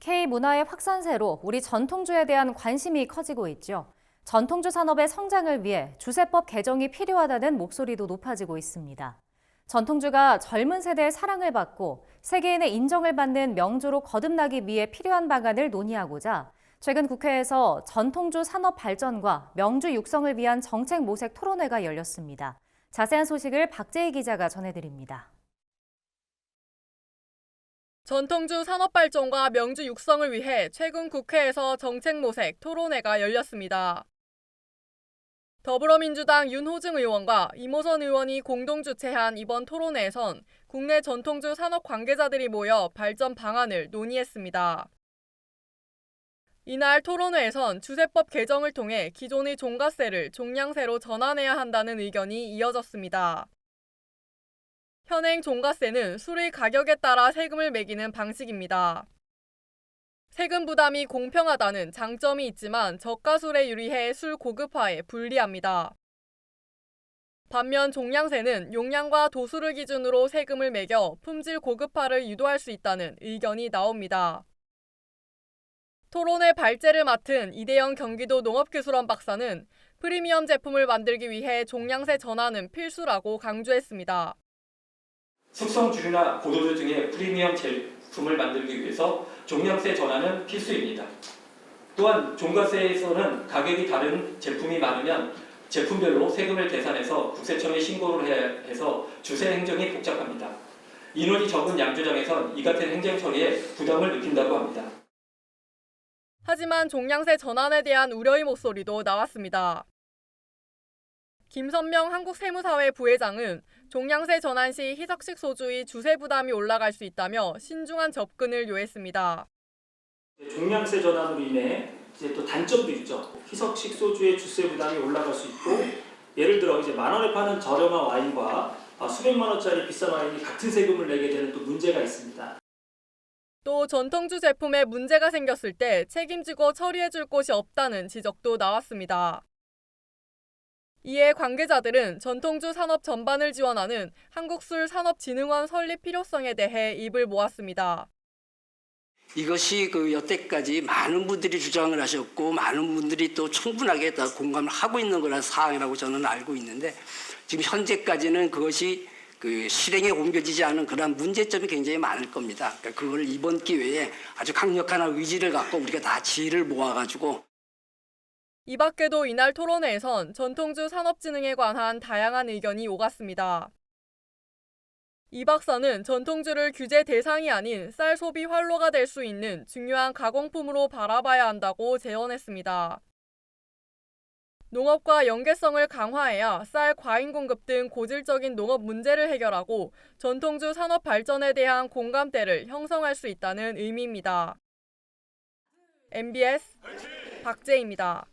K-문화의 확산세로 우리 전통주에 대한 관심이 커지고 있죠. 전통주 산업의 성장을 위해 주세법 개정이 필요하다는 목소리도 높아지고 있습니다. 전통주가 젊은 세대의 사랑을 받고 세계인의 인정을 받는 명주로 거듭나기 위해 필요한 방안을 논의하고자 최근 국회에서 전통주 산업 발전과 명주 육성을 위한 정책 모색 토론회가 열렸습니다. 자세한 소식을 박재희 기자가 전해드립니다. 전통주 산업 발전과 명주 육성을 위해 최근 국회에서 정책 모색 토론회가 열렸습니다. 더불어민주당 윤호증 의원과 이모선 의원이 공동 주최한 이번 토론회에선 국내 전통주 산업 관계자들이 모여 발전 방안을 논의했습니다. 이날 토론회에선 주세법 개정을 통해 기존의 종가세를 종량세로 전환해야 한다는 의견이 이어졌습니다. 현행 종가세는 술의 가격에 따라 세금을 매기는 방식입니다. 세금 부담이 공평하다는 장점이 있지만 저가술에 유리해 술 고급화에 불리합니다. 반면 종량세는 용량과 도수를 기준으로 세금을 매겨 품질 고급화를 유도할 수 있다는 의견이 나옵니다. 토론회 발제를 맡은 이대영 경기도 농업기술원 박사는 프리미엄 제품을 만들기 위해 종량세 전환은 필수라고 강조했습니다. 숙성주류나 고도주 등의 프리미엄 제품을 만들기 위해서 종량세 전환은 필수입니다. 또한 종가세에서는 가격이 다른 제품이 많으면 제품별로 세금을 계산해서 국세청에 신고를 해야 해서 주세 행정이 복잡합니다. 인원이 적은 양조장에선 이 같은 행정 처리에 부담을 느낀다고 합니다. 하지만 종량세 전환에 대한 우려의 목소리도 나왔습니다. 김선명 한국세무사회 부회장은 종량세 전환 시 희석식 소주의 주세 부담이 올라갈 수 있다며 신중한 접근을 요했습니다. 종량세 전환으로 인해 이제 또 단점도 있죠. 희석식 소주의 주세 부담이 올라갈 수 있고 예를 들어 이제 만 원에 파는 저렴한 와인과 아, 수백만 원짜리 비싼 와인이 같은 세금을 내게 되는 또 문제가 있습니다. 또 전통주 제품에 문제가 생겼을 때 책임지고 처리해 줄 곳이 없다는 지적도 나왔습니다. 이에 관계자들은 전통주 산업 전반을 지원하는 한국술 산업진흥원 설립 필요성에 대해 입을 모았습니다. 이것이 그 여태까지 많은 분들이 주장을 하셨고 많은 분들이 또 충분하게 다 공감을 하고 있는 거라는 사항이라고 저는 알고 있는데 지금 현재까지는 그것이 그 실행에 옮겨지지 않은 그러한 문제점이 굉장히 많을 겁니다. 그러니까 그걸 이번 기회에 아주 강력한 의지를 갖고 우리가 다 지혜를 모아가지고 이 밖에도 이날 토론회에선 전통주 산업진흥에 관한 다양한 의견이 오갔습니다. 이 박사는 전통주를 규제 대상이 아닌 쌀 소비 활로가 될 수 있는 중요한 가공품으로 바라봐야 한다고 제언했습니다. 농업과 연계성을 강화해야 쌀 과잉 공급 등 고질적인 농업 문제를 해결하고 전통주 산업 발전에 대한 공감대를 형성할 수 있다는 의미입니다. MBS 박재입니다.